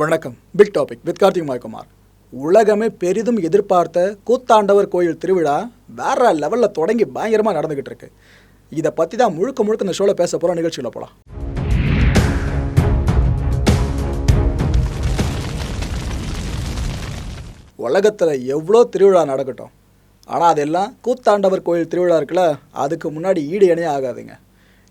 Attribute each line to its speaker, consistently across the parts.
Speaker 1: வணக்கம். Big topic with Karthik Maikumar. உலகமே பெரிதும் எதிர்பார்த்த கூத்தாண்டவர் கோயில் திருவிழா வேற லெவலில் தொடங்கி பயங்கரமாக நடந்துக்கிட்டு இருக்கு. இதை பற்றி தான் முழுக்க முழுக்க இந்த ஷோவில் பேச போகிற நிகழ்ச்சியில் போகலாம் உலகத்தில் எவ்வளோ திருவிழா நடக்கட்டும். ஆனால் அதெல்லாம் கூத்தாண்டவர் கோயில் திருவிழா இருக்குல்ல அதுக்கு முன்னாடி ஈடு இணையே ஆகாதுங்க.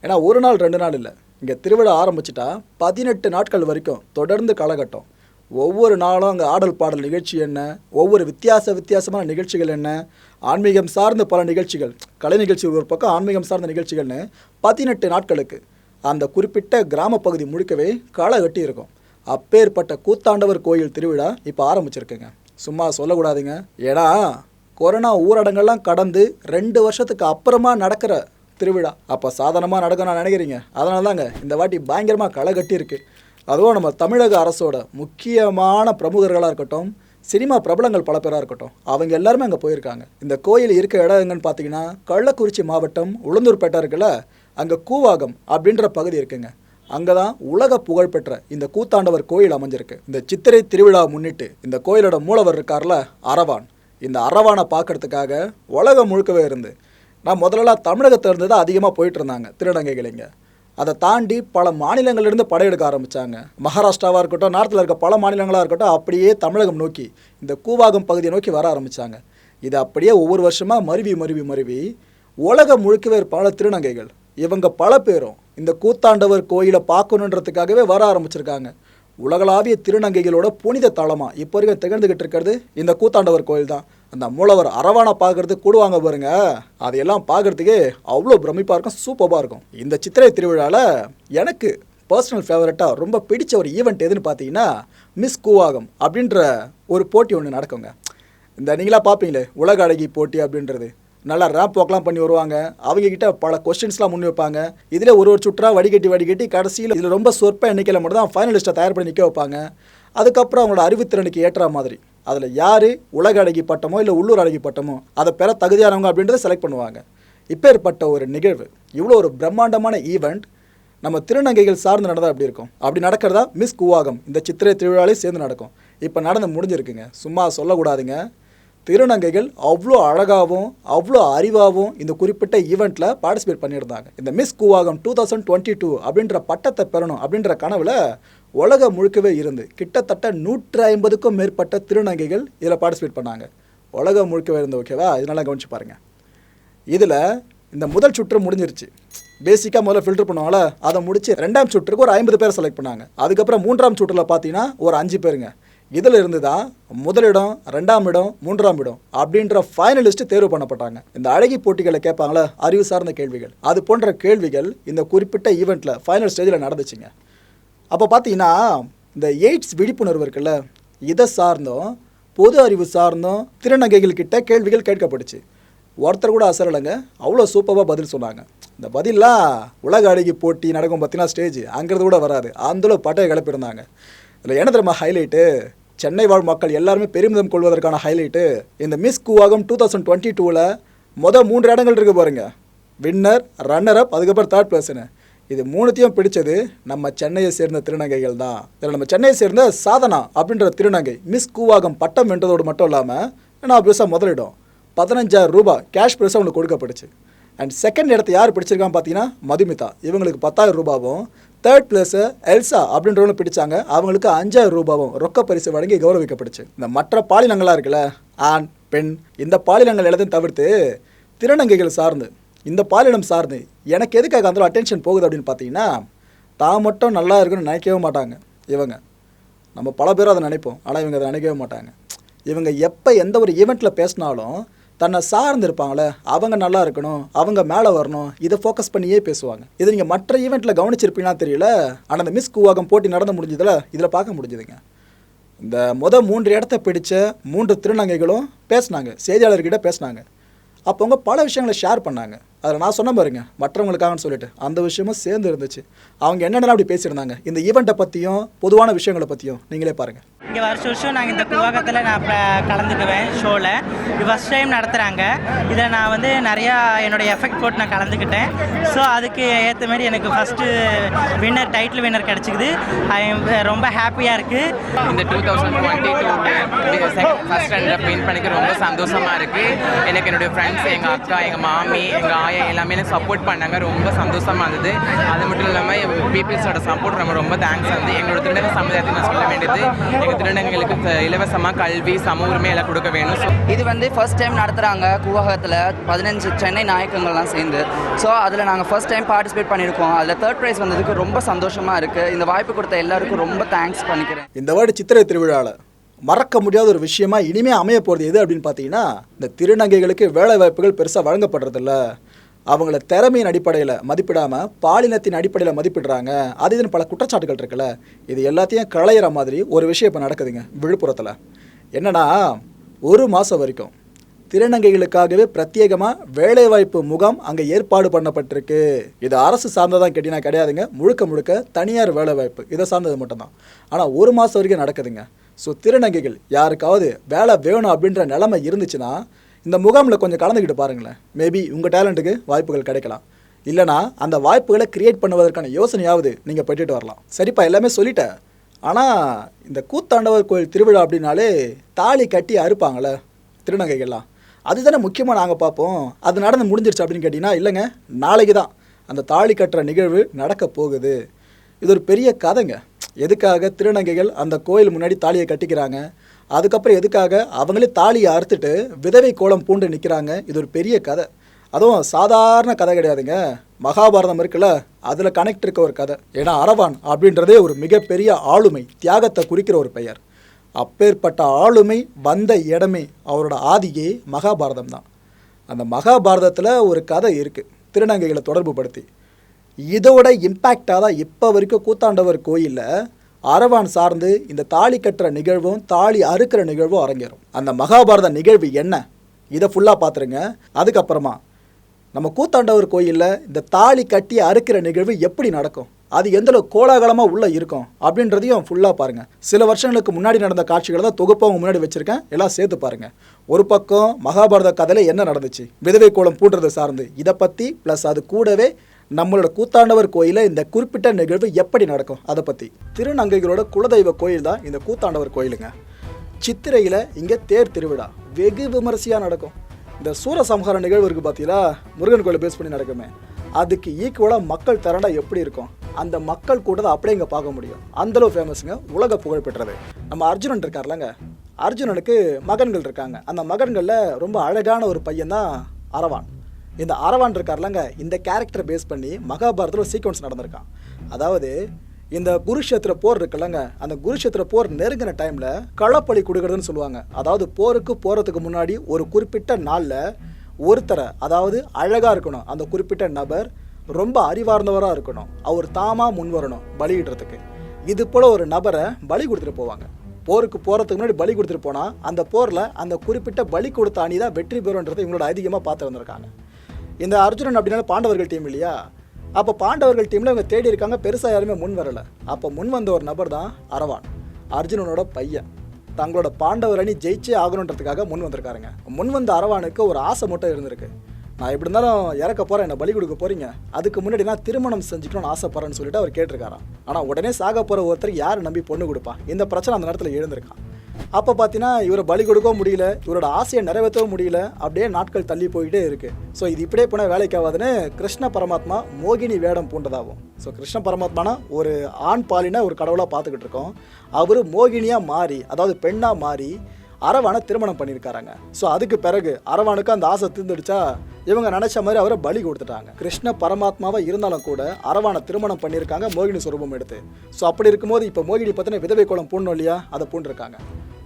Speaker 1: ஏன்னா ஒரு நாள் ரெண்டு நாள் இல்லை. இங்கே திருவிழா ஆரம்பிச்சிட்டா பதினெட்டு நாட்கள் வரைக்கும் தொடர்ந்து காலகட்டம். ஒவ்வொரு நாளும் அங்கே ஆடல் பாடல் நிகழ்ச்சி என்ன ஒவ்வொரு வித்தியாச வித்தியாசமான நிகழ்ச்சிகள் என்ன ஆன்மீகம் சார்ந்த பல நிகழ்ச்சிகள் கலை நிகழ்ச்சி ஒரு பக்கம் ஆன்மீகம் சார்ந்த நிகழ்ச்சிகள்னு பதினெட்டு நாட்களுக்கு. அந்த குறிப்பிட்ட கிராம பகுதி முழுக்கவே களை கட்டி இருக்கும். அப்பேற்பட்ட கூத்தாண்டவர் கோயில் திருவிழா இப்போ ஆரம்பிச்சிருக்குங்க. சும்மா சொல்லக்கூடாதுங்க. ஏன்னா கொரோனா ஊரடங்கெல்லாம் கடந்து ரெண்டு வருஷத்துக்கு அப்புறமா நடக்கிற திருவிழா. அப்போ சாதாரணமாக நடக்கும் நான் நினைக்கிறீங்க? அதனால தாங்க இந்த வாட்டி பயங்கரமாக களை கட்டியிருக்கு. அதுவும் நம்ம தமிழக அரசோட முக்கியமான பிரமுகர்களாக இருக்கட்டும் சினிமா பிரபலங்கள் பல பேராக இருக்கட்டும் அவங்க எல்லாருமே அங்கே போயிருக்காங்க. இந்த கோயில் இருக்க இடம் எங்கன்னு பார்த்தீங்கன்னா கள்ளக்குறிச்சி மாவட்டம் உளுந்தூர்பேட்டை இருக்குல்ல அங்கே கூவாகம் அப்படின்ற பகுதி இருக்குங்க. அங்கே தான் உலக புகழ்பெற்ற இந்த கூத்தாண்டவர் கோயில் அமைஞ்சிருக்கு. இந்த சித்திரை திருவிழா முன்னிட்டு இந்த கோயிலோட மூலவர் இருக்கார்ல அரவான். இந்த அரவானை பார்க்கறதுக்காக உலகம் முழுக்கவே இருந்து நான் முதல்லலாம் தமிழகத்தில் இருந்து தான் அதிகமாக போயிட்டு இருந்தாங்க திருநங்கைகள் அதை தாண்டி பல மாநிலங்கள்லேருந்து படையெடுக்க ஆரம்பித்தாங்க மகாராஷ்டிராவாக இருக்கட்டும் நார்த்தில் இருக்க பல மாநிலங்களாக இருக்கட்டும் அப்படியே தமிழகம் நோக்கி இந்த கூவாகம் பகுதியை நோக்கி வர ஆரம்பித்தாங்க இது அப்படியே ஒவ்வொரு வருஷமாக மருவி மருவி மருவி உலகம் முழுக்கவே பல திருநங்கைகள் இவங்க பல பேரும் இந்த கூத்தாண்டவர் கோயிலை பார்க்கணுன்றதுக்காகவே வர ஆரம்பிச்சிருக்காங்க. உலகளாவிய திருநங்கைகளோட புனித தளமாக இப்போ வரைக்கும் திகழ்ந்துகிட்டு இருக்கிறது இந்த கூத்தாண்டவர் கோயில் தான் அந்த மூலவர் அரவானை பார்க்கறது கூடுவாங்க பாருங்க. அதையெல்லாம் பார்க்கறதுக்கே அவ்வளோ பிரமிப்பாக இருக்கும் சூப்பராக இருக்கும். இந்த சித்திரை திருவிழாவில் எனக்கு பர்சனல் ஃபேவரட்டாக ரொம்ப பிடிச்ச ஒரு ஈவெண்ட் எதுன்னு பார்த்தீங்கன்னா மிஸ் கூவாகம் அப்படின்ற ஒரு போட்டி ஒன்று நடக்குங்க. இந்த நீங்களாக பார்ப்பீங்களே உலக அழகி போட்டி அப்படின்றது. நல்லா ரேப் வாக்லாம் பண்ணி வருவாங்க. அவங்கக்கிட்ட பல கொஸ்டின்ஸ்லாம் முன் வைப்பாங்க. இதில் ஒரு ஒரு சுற்றா வடிகட்டி வடிகட்டி கடைசியில் இதில் ரொம்ப சொற்ப எண்ணிக்கையில் மட்டும் தான் ஃபைனலிஸ்ட்டை தயார் பண்ணி நிற்க வைப்பாங்க. அதுக்கப்புறம் அவங்களோட அறிவுத்திறனுக்கு ஏற்ற மாதிரி. அதில் யார் உலக அழகி பட்டமோ இல்லை உள்ளூர் அழகி பட்டமோ அதை பெற தகுதியானவங்க அப்படின்றத செலக்ட் பண்ணுவாங்க. இப்பேற்பட்ட ஒரு நிகழ்வு இவ்வளோ ஒரு பிரம்மாண்டமான ஈவெண்ட் நம்ம திருநங்கைகள் சார்ந்து நடந்தால் அப்படி இருக்கும்? அப்படி நடக்கிறதா மிஸ் கூவாகம் இந்த சித்திரை திருவிழாலே சேர்ந்து நடக்கும். இப்போ நடந்து முடிஞ்சிருக்குங்க. சும்மா சொல்லக்கூடாதுங்க. திருநங்கைகள் அவ்வளோ அழகாகவும் அவ்வளோ அறிவாகவும் இந்த குறிப்பிட்ட ஈவெண்ட்டில் பார்ட்டிசிபேட் பண்ணியிருந்தாங்க. இந்த miss Koovagam two thousand twenty two அப்படின்ற பட்டத்தை பெறணும் அப்படின்ற கனவில் உலகம் முழுக்கவே இருந்து கிட்டத்தட்ட நூற்றி ஐம்பதுக்கும் மேற்பட்ட திருநங்கைகள் இதில் பார்ட்டிசிபேட் பண்ணாங்க. உலகம் முழுக்கவே இருந்து ஓகேவா இதனால் கவனிச்சு பாருங்கள் இதில் இந்த முதல் சுற்று முடிஞ்சிருச்சு. பேசிக்காக முதல்ல ஃபில்டர் பண்ணுவாங்களா அதை முடிச்சு ரெண்டாம் சுற்றுக்கு ஒரு ஐம்பது பேர் செலக்ட் பண்ணாங்க. அதுக்கப்புறம் மூன்றாம் சுற்றில் பார்த்தீங்கன்னா ஒரு அஞ்சு பேருங்க. இதில் இருந்து தான் முதலிடம் ரெண்டாம் இடம் மூன்றாம் இடம் அப்படின்ற ஃபைனலிஸ்ட் தேர்வு பண்ணப்பட்டாங்க. இந்த அழகி போட்டிகளை கேட்பாங்களே அறிவு சார்ந்த கேள்விகள். அது போன்ற கேள்விகள் இந்த குறிப்பிட்ட ஈவெண்ட்டில் ஃபைனல் ஸ்டேஜில் நடந்துச்சுங்க. அப்போ பார்த்தீங்கன்னா இந்த எய்ட்ஸ் விழிப்புணர்வு இருக்குல்ல இதை சார்ந்தும் பொது அறிவு சார்ந்தும் திருநங்கைகள் கிட்ட கேள்விகள் கேட்கப்பட்டுச்சு ஒருத்தர் கூட அசரலைங்க அவ்வளோ சூப்பராக பதில் சொன்னாங்க. இந்த பதிலாக உலக அழகி போட்டி நடக்கும் பார்த்தீங்கன்னா ஸ்டேஜ் அங்கிறது கூட வராது. அந்தளவு பட்டையை கிளப்பியிருந்தாங்க. இதில் என்ன தெரியுமா ஹைலைட்டு சென்னை வாழ் மக்கள் எல்லாருமே பெருமிதம் கொள்வதற்கான ஹைலைட்டு இந்த miss Koovagam two thousand twenty டூவில் மொதல் மூன்று இடங்கள் இருக்கு பாருங்க. வின்னர் ரன்னர் அப் அதுக்கப்புறம் தேர்ட் பிளேஸ்னு இது மூணுத்தையும் பிடிச்சது நம்ம சென்னையை சேர்ந்த திருநங்கைகள் தான். இதில் நம்ம சென்னையை சேர்ந்த சாதனா அப்படின்ற திருநங்கை மிஸ் கூவாகம் பட்டம் வென்றதோடு மட்டும் இல்லாமல் நான் பெருசாக முதலிடம். பதினஞ்சாயிரம் ரூபாய் கேஷ் பெருசாக அவங்களுக்கு கொடுக்கப்பட்டுச்சு. அண்ட் செகண்ட் இடத்த யார் பிடிச்சிருக்கான்னு பார்த்தீங்கன்னா மதுமிதா. இவங்களுக்கு பத்தாயிரம் ரூபாவும் தேர்ட் பிளேஸை எல்சா அப்படின்றவங்க பிடிச்சாங்க. அவங்களுக்கு அஞ்சாயிரம் ரூபாவும் ரொக்க பரிசு வழங்கி கௌரவிக்கப்பட்டுச்சு. இந்த மற்ற பாலினங்களாக இருக்குல்ல ஆண் பெண் இந்த பாலினங்கள் எல்லாத்தையும் தவிர்த்து திருநங்கைகள் சார்ந்து இந்த பாலினம் சார்ந்து எனக்கு எதுக்காக அந்த அட்டென்ஷன் போகுது அப்படின்னு பார்த்தீங்கன்னா தான் மட்டும் நல்லா இருக்குன்னு நினைக்கவே மாட்டாங்க. இவங்க. நம்ம பல பேரும் அதை நினைப்போம். ஆனால் இவங்க அதை நினைக்கவே மாட்டாங்க. இவங்க எப்போ எந்த ஒரு ஈவெண்ட்டில் பேசினாலும் தன்னை சார்ந்திருப்பாங்களே அவங்க நல்லா இருக்கணும் அவங்க மேலே வரணும் இதை ஃபோக்கஸ் பண்ணியே பேசுவாங்க. இது நீங்கள் மற்ற ஈவெண்ட்டில் கவனிச்சிருப்பீங்கன்னா தெரியல ஆனால் அந்த மிஸ் கூவாகம் போட்டி நடந்து முடிஞ்சதில் இதில் பார்க்க முடிஞ்சுதுங்க. இந்த முத மூன்று இடத்த பிடிச்ச மூன்று திருநங்கைகளும் பேசினாங்க செய்தியாளர்கிட்ட பேசினாங்க. அப்போ அவங்க பல விஷயங்களை ஷேர் பண்ணாங்க. அதில் நான் சொன்ன பாருங்க மற்றவங்களுக்காகன்னு சொல்லிட்டு. அந்த விஷயமும் சேர்ந்து இருந்துச்சு. அவங்க என்னென்னலாம் அப்படி பேசியிருந்தாங்க? இந்த ஈவெண்ட்டை பற்றியும் பொதுவான விஷயங்களை பற்றியும் நீங்களே பாருங்கள்
Speaker 2: இங்கே வருஷம் வருஷம் நாங்கள் இந்த குவாகத்தில் நான் இப்போ கலந்துக்குவேன் ஷோவில் இது ஃபஸ்ட் டைம் நடத்துகிறாங்க இதில் நான் வந்து நிறையா என்னுடைய எஃபெக்ட் போட்டு நான் கலந்துக்கிட்டேன். ஸோ அதுக்கு ஏற்ற மாதிரி எனக்கு ஃபஸ்ட்டு வின்னர் டைட்டில் வின்னர் கிடச்சிக்குது. ரொம்ப ஹாப்பியாக இருக்குது
Speaker 3: இந்த two thousand twenty two first ரன்னில் win பண்ணிக்க ரொம்ப சந்தோஷமா இருக்கு. எனக்கு என்னுடைய ஃப்ரெண்ட்ஸ் எங்கள் அக்கா எங்கள் மாமி எங்கள் ஆயா எல்லாமே எனக்கு சப்போர்ட் பண்ணாங்க. ரொம்ப சந்தோஷமா இருந்தது. அது மட்டும் இல்லாமல் பீப்புள்ஸோட சப்போர்ட் நம்ம ரொம்ப தேங்க்ஸ் வந்து எங்களோட திருநங்கை சமுதாயத்துக்கு நான் சொல்ல வேண்டியது. எங்கள் திருநங்கைகளுக்கு இலவசமாக கல்வி சம உரிமை எல்லாம் கொடுக்க வேணும். ஸோ
Speaker 4: இது வந்து ஃபர்ஸ்ட் டைம் நடத்துகிறாங்க கூவகத்தில் பதினஞ்சு சென்னை நாயக்கங்கள்லாம் சேர்ந்து. ஸோ அதில் நாங்கள் ஃபர்ஸ்ட் டைம் பார்ட்டிசிபேட் பண்ணியிருக்கோம். அதில் தேர்ட் ப்ரைஸ் வந்ததுக்கு ரொம்ப சந்தோஷமாக இருக்குது இந்த வாய்ப்பு கொடுத்த எல்லாருக்கும் ரொம்ப தேங்க்ஸ் பண்ணிக்கிறேன்.
Speaker 1: இந்த வருட சித்திரை திருவிழாவில் மறக்க முடியாத ஒரு விஷயமா இனிமே அமைய போகிறது எது அப்படின்னு பார்த்தீங்கன்னா இந்த திருநங்கைகளுக்கு வேலை வாய்ப்புகள் பெருசாக வழங்கப்படுறதில்ல. அவங்கள திறமையின் அடிப்படையில் மதிப்பிடாமல் பாலினத்தின் அடிப்படையில் மதிப்பிடுறாங்க. அது இதுன்னு பல குற்றச்சாட்டுகள் இருக்குல்ல. இது எல்லாத்தையும் களையிற மாதிரி ஒரு விஷயம் இப்போ நடக்குதுங்க விழுப்புரத்தில். என்னென்னா ஒரு மாதம் வரைக்கும் திருநங்கைகளுக்காகவே பிரத்யேகமாக வேலைவாய்ப்பு முகாம் அங்கே ஏற்பாடு பண்ணப்பட்டிருக்கு. இது அரசு சார்ந்ததான் கேட்டிங்கன்னா கிடையாதுங்க. முழுக்க முழுக்க தனியார் வேலைவாய்ப்பு. இதை சார்ந்தது மட்டும்தான். ஆனால் ஒரு மாதம் வரைக்கும் நடக்குதுங்க. ஸோ திருநங்கைகள் யாருக்காவது வேலை வேணும் அப்படின்ற நிலைமை இருந்துச்சுன்னா இந்த முகாமில் கொஞ்சம் கலந்துக்கிட்டு பாருங்களேன். மேபி உங்கள் டேலண்ட்டுக்கு வாய்ப்புகள் கிடைக்கலாம். இல்லைனா அந்த வாய்ப்புகளை கிரியேட் பண்ணுவதற்கான யோசனையாவது நீங்கள் பெற்றுட்டு வரலாம். சரிப்பா எல்லாமே சொல்லிட்டேன். ஆனால் இந்த கூத்தாண்டவர் கோயில் திருவிழா அப்படின்னாலே தாலி கட்டி அறுப்பாங்களே திருநங்கைகள்லாம். அதுதானே முக்கியமாக நாங்கள் பார்ப்போம். அது நடந்து முடிஞ்சிருச்சு அப்படின்னு கேட்டிங்கன்னா இல்லைங்க நாளைக்கு தான் அந்த தாலி கட்டுற நிகழ்வு நடக்க போகுது. இது ஒரு பெரிய கதைங்க. எதுக்காக திருநங்கைகள் அந்த கோயில் முன்னாடி தாலியை கட்டிக்கிறாங்க? அதுக்கப்புறம் எதுக்காக? அவங்களே தாலியை அறுத்துட்டு விதவை கோலம் பூண்டு நிற்கிறாங்க இது ஒரு பெரிய கதை. அதுவும் சாதாரண கதை கிடையாதுங்க. மகாபாரதம் இருக்குல்ல அதில் கனெக்ட் இருக்க ஒரு கதை. ஏன்னா அரவான் அப்படின்றதே ஒரு மிகப்பெரிய ஆளுமை தியாகத்தை குறிக்கிற ஒரு பெயர். அப்பேற்பட்ட ஆளுமை வந்த இடமே அவரோட ஆதியே மகாபாரதம் தான். அந்த மகாபாரதத்தில் ஒரு கதை இருக்குது திருநங்கைகளை தொடர்பு படுத்தி இதோட இம்பேக்டாக தான் இப்போ வரைக்கும் கூத்தாண்டவர் கோயிலில் அரவான் சார்ந்து இந்த தாலி கட்டுற நிகழ்வும் தாலி அறுக்கிற நிகழ்வும் அரங்கேறும். அந்த மகாபாரத நிகழ்வு என்ன? இதை ஃபுல்லாக பார்த்துருங்க அதுக்கப்புறமா நம்ம கூத்தாண்டவர் கோயிலில் இந்த தாலி கட்டி அறுக்கிற நிகழ்வு எப்படி நடக்கும்? அது எந்தளவு கோலாகலமாக உள்ளே இருக்கும்? அப்படின்றதையும் ஃபுல்லாக பாருங்கள் சில வருஷங்களுக்கு முன்னாடி நடந்த காட்சிகளை தான் தொகுப்பாக உங்க முன்னாடி வச்சுருக்கேன். எல்லாம் சேர்த்து பாருங்கள் ஒரு பக்கம் மகாபாரத கதையில் என்ன நடந்துச்சு? விதவை கோலம் பூட்டுறதை சார்ந்து. இதை பற்றி ப்ளஸ் அது கூடவே நம்மளோட கூத்தாண்டவர் கோயிலில் இந்த குறிப்பிட்ட நிகழ்வு எப்படி நடக்கும்? அதை பற்றி திருநங்கைகளோட குலதெய்வ கோயில் தான் இந்த கூத்தாண்டவர் கோயிலுங்க. சித்திரையில் இங்கே தேர் திருவிழா. வெகு விமரிசையாக நடக்கும். இந்த சூரசம்ஹார நிகழ்வு இருக்குது பார்த்தீங்களா முருகன் கோயிலை பேஸ் பண்ணி நடக்குமே. அதுக்கு ஈக்குவலாக மக்கள் திரண்டா எப்படி இருக்கும்? அந்த மக்கள் கூட்டத்தை அப்படியே இங்கே பார்க்க முடியும். அந்தளவு ஃபேமஸுங்க உலக புகழ் பெற்றது. நம்ம அர்ஜுனன் இருக்கார்லங்க. அர்ஜுனனுக்கு மகன்கள் இருக்காங்க. அந்த மகன்களில் ரொம்ப அழகான ஒரு பையன் தான் அரவான். இந்த அரவான் இருக்கார்லங்க இந்த கேரக்டரை பேஸ் பண்ணி மகாபாரதத்தில் ஒரு சீக்வன்ஸ் நடந்திருக்கான். அதாவது இந்த குருஷேத்திர போர் இருக்குல்லங்க அந்த குருஷேத்திர போர் நெருங்கின டைமில் களப்பலி கொடுக்குறதுன்னு சொல்லுவாங்க. அதாவது போருக்கு போகிறதுக்கு முன்னாடி ஒரு குறிப்பிட்ட நாளில் ஒருத்தரை அதாவது அழகாக இருக்கணும். அந்த குறிப்பிட்ட நபர் ரொம்ப அறிவார்ந்தவராக இருக்கணும். அவர் தாமாக முன் வரணும் பலியிடுறதுக்கு. இது போல் ஒரு நபரை பலி கொடுத்துட்டு போவாங்க. போருக்கு போகிறதுக்கு முன்னாடி பலி கொடுத்துட்டு போனால் அந்த போரில் அந்த குறிப்பிட்ட பலி கொடுத்த அணி தான் வெற்றி பெறும்ன்றதை இவங்களோட அதிகமாக பார்த்து வந்திருக்காங்க இந்த அர்ஜுனன் அப்படினால பாண்டவர்கள் டீம் இல்லையா? அப்போ பாண்டவர்கள் டீமில் இவங்க தேடி இருக்காங்க பெருசாக யாருமே முன் வரல. அப்போ முன் வந்த ஒரு நபர் தான் அரவான். அர்ஜுனனோட பையன். தங்களோட பாண்டவர் அணி ஜெயிச்சே ஆகணுன்றதுக்காக முன் வந்திருக்காருங்க. முன் வந்த அரவானுக்கு ஒரு ஆசை மட்டும் இருந்திருக்கு. நான் எப்படி இருந்தாலும் இறக்க போகிறேன் என்னை பலி கொடுக்க போறீங்க. அதுக்கு முன்னாடி நான் திருமணம் செஞ்சுக்கணும்னு ஆசைப்படுறேன்னு சொல்லிட்டு அவர் கேட்டிருக்காராம். ஆனால் உடனே சாக போகிற ஒருத்தர் யார் நம்பி பொண்ணு கொடுப்பா இந்த பிரச்சனை அந்த நேரத்தில் எழுந்திருக்கான். அப்போ பார்த்தீங்கன்னா இவரை பலி கொடுக்கவும் முடியல இவரோட ஆசையை நிறைவேற்றவும் முடியல அப்படியே நாட்கள் தள்ளி போயிட்டே இருக்கு. ஸோ இது இப்படியே போனால் வேலைக்காகாதுன்னு கிருஷ்ண பரமாத்மா மோகினி வேடம் பூண்டதாகும். ஸோ கிருஷ்ண பரமாத்மானா ஒரு ஆண் பாலின ஒரு கடவுளாக பார்த்துக்கிட்டு இருக்கோம். அவர் மோகினியாக மாறி அதாவது பெண்ணாக மாறி அரவானை திருமணம் பண்ணியிருக்காராங்க. ஸோ அதுக்கு பிறகு அரவானுக்கு அந்த ஆசை தீர்ந்துடுச்சா? இவங்க நினைச்ச மாதிரி அவரை பலி கொடுத்துட்டாங்க. கிருஷ்ண பரமாத்மாவா இருந்தாலும் கூட அரவான திருமணம் பண்ணியிருக்காங்க மோகினி சுரூபம் எடுத்து. ஸோ அப்படி இருக்கும்போது இப்போ மோகினி பத்தின விதவை கோலம் பூணும் இல்லையா? அதை பூண்டிருக்காங்க.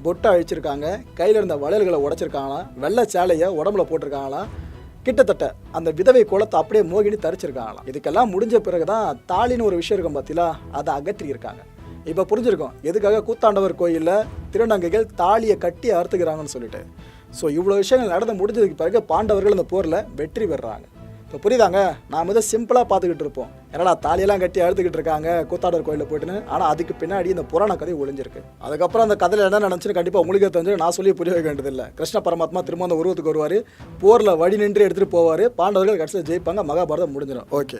Speaker 1: பொட்டை அழிச்சிருக்காங்க. கையில் இருந்த வளையல்களை உடைச்சிருக்காங்களாம் வெள்ளை சேலையை உடம்புல போட்டிருக்காங்களாம் கிட்டத்தட்ட அந்த விதவை கோலத்தை அப்படியே மோகினி தரிச்சிருக்காங்களாம் இதுக்கெல்லாம் முடிஞ்ச பிறகு தான் தாலின்னு ஒரு விஷயம் இருக்கும் பார்த்தீங்களா அதை அகற்றி இருக்காங்க இப்போ புரிஞ்சிருக்கும். எதுக்காக கூத்தாண்டவர் கோயிலில் திருநங்கைகள் தாலியை கட்டி அறுத்துக்கிறாங்கன்னு சொல்லிட்டு. ஸோ இவ்வளோ விஷயங்கள் நடந்து முடிஞ்சதுக்கு பிறகு பாண்டவர்கள் அந்த போரில் வெற்றி பெறுறாங்க. இப்போ புரியுதாங்க? நாம் வந்து சிம்பிளாக பார்த்துக்கிட்டு இருப்போம். என்னடா தாலியெல்லாம் கட்டி அழுத்துக்கிட்டு இருக்காங்க கூத்தாடர் கோயிலில் போயிட்டுன்னு. ஆனால் அதுக்கு பின்னாடி இந்த புராண கதை ஒளிஞ்சிருக்கு. அதுக்கப்புறம் அந்த கதையில் என்ன நினச்சின்னு கண்டிப்பாக உங்களுக்கு தெரிஞ்சு நான் சொல்லி புரிய வைக்க வேண்டியதில்லை. கிருஷ்ண பரமாத்மா திரும்ப அந்த உருவத்துக்கு வருவார். போரில் வழி நின்று எடுத்துகிட்டு போவார். பாண்டவர்கள் கடைசியில் ஜெயிப்பாங்க. மகாபாரதம் முடிஞ்சிடும். ஓகே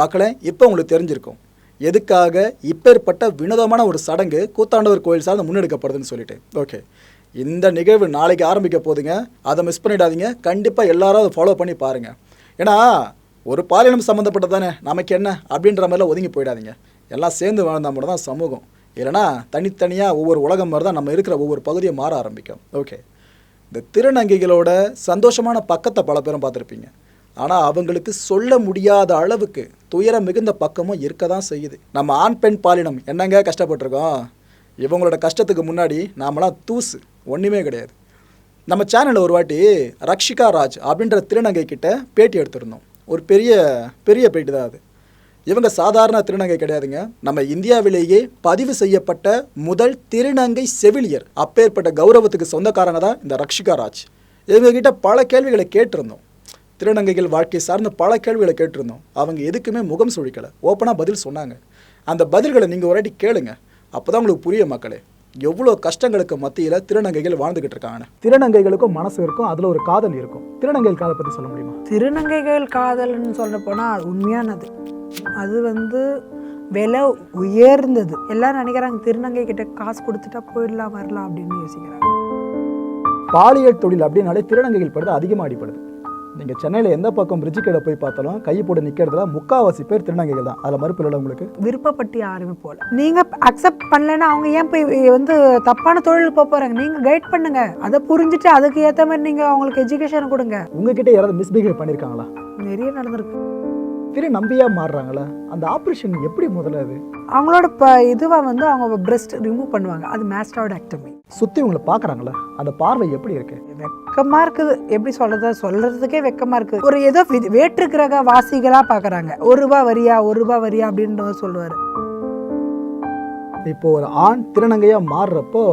Speaker 1: மக்களே இப்போ உங்களுக்கு தெரிஞ்சிருக்கும். எதுக்காக இப்பேற்பட்ட வினோதமான ஒரு சடங்கு கூத்தாண்டவர் கோயில் சார்ந்து முன்னெடுக்கப்படுதுன்னு சொல்லிட்டு. ஓகே இந்த நிகழ்வு நாளைக்கு ஆரம்பிக்க போதுங்க. அதை மிஸ் பண்ணிடாதீங்க. கண்டிப்பாக எல்லாரும் அதை ஃபாலோ பண்ணி பாருங்கள் ஏன்னா ஒரு பாலினம் சம்மந்தப்பட்டது தானே நமக்கு என்ன? அப்படின்ற மாதிரிலாம் ஒதுங்கி போயிடாதீங்க. எல்லாம் சேர்ந்து வாழ்ந்தால் மட்டும் தான் சமூகம். இல்லைனா தனித்தனியாக ஒவ்வொரு உலகம் மாதிரி தான் நம்ம இருக்கிற ஒவ்வொரு பகுதியை மாற ஆரம்பிக்கும். ஓகே இந்த திருநங்கைகளோட சந்தோஷமான பக்கத்தை பல பேரும் பார்த்துருப்பீங்க. ஆனால் அவங்களுக்கு சொல்ல முடியாத அளவுக்கு துயரம் மிகுந்த பக்கமும் இருக்க தான் செய்யுது. நம்ம ஆண் பெண் பாலினம் என்னங்க கஷ்டப்பட்டிருக்கோம்? இவங்களோட கஷ்டத்துக்கு முன்னாடி நாமெல்லாம் தூசு ஒன்றுமே கிடையாது. நம்ம சேனலில் ஒரு வாட்டி ரக்ஷிகா ராஜ் அப்படின்ற திருநங்கை கிட்ட பேட்டி எடுத்திருந்தோம். ஒரு பெரிய பெரிய பேட்டி தான் அது. இவங்க சாதாரண திருநங்கை கிடையாதுங்க. நம்ம இந்தியாவிலேயே பதிவு செய்யப்பட்ட முதல் திருநங்கை செவிலியர் அப்பேற்பட்ட கௌரவத்துக்கு சொந்தக்காரங்க தான் இந்த ரக்ஷிகா ராஜ். இவங்க கிட்ட பல கேள்விகளை கேட்டிருந்தோம். திருநங்கைகள் வாழ்க்கை சார்ந்த பல கேள்விகளை கேட்டிருந்தோம். அவங்க எதுக்குமே முகம் சுழிக்கலை. ஓப்பனாக பதில் சொன்னாங்க. அந்த பதில்களை நீங்கள் ஒரு வாட்டி கேளுங்க. அப்போ தான் உங்களுக்கு புரிய மக்களே. எவ்வளோ கஷ்டங்களுக்கு மத்தியில் திருநங்கைகள் வாழ்ந்துகிட்டு இருக்காங்க திருநங்கைகளுக்கும் மனசு இருக்கும் அதில் ஒரு காதல் இருக்கும். திருநங்கைகள் காதல் பற்றி சொல்ல முடியுமா?
Speaker 5: திருநங்கைகள் காதல்னு சொல்ல போனால் உண்மையானது. அது வந்து விலை உயர்ந்தது. எல்லாரும் நினைக்கிறாங்க திருநங்கை கிட்ட காசு கொடுத்துட்டா போயிடலாம் வரலாம் அப்படின்னு யோசிக்கிறாங்க.
Speaker 1: பாலியல் தொழில் அப்படின்னாலே திருநங்கைகள் படுது அதிகமாக அடிப்படுது நீங்கள் சென்னையில் எந்த பக்கம் பிரிட்ஜு கீழே போய் பார்த்தாலும் கை போட்டு நிற்கிறதுல முக்காவாசி பேர் திருநங்கைகள் தான். அதில் மறுப்பு இல்லை உங்களுக்கு?
Speaker 5: விருப்பப்பட்டு யாருமே போகல நீங்க அக்செப்ட் பண்ணலைன்னா அவங்க ஏன் போய் வந்து தப்பான தொழிலுக்கு போக போறாங்க? நீங்க கைட் பண்ணுங்க. அதை புரிஞ்சுட்டு அதுக்கு ஏத்த மாதிரி நீங்க அவங்களுக்கு எஜுகேஷன் கொடுங்க.
Speaker 1: உங்ககிட்ட யாராவது மிஸ்பிஹேவ் பண்ணியிருக்காங்களா
Speaker 5: நிறைய நடந்திருக்கு.
Speaker 1: திரு நம்பியாக மாறுறாங்களா? அந்த ஆப்ரேஷன் எப்படி முதல்ல அது?
Speaker 5: அவங்களோட ப இதுவாக வந்து அவங்க பிரஸ்ட் ரிமூவ் பண்ணுவாங்க. அது மேஸ்டாய்டு ஆக்டமி
Speaker 1: சுற்றி உங்களை பார்க்குறாங்களா அந்த பார்வை எப்படி இருக்கு?
Speaker 5: வெக்கமா இருக்குது. எப்படி சொல்றது? சொல்றதுக்கே வெக்கமா இருக்குது ஒரு ஏதோ வேற்று கிரக வாசிகளா பாக்குறாங்க ஒரு ரூபா வரியா ஒரு ரூபா வரியா அப்படின்ற சொல்லுவாரு.
Speaker 1: இப்போ ஒரு ஆண் திருநங்கையாக மாறுறப்போ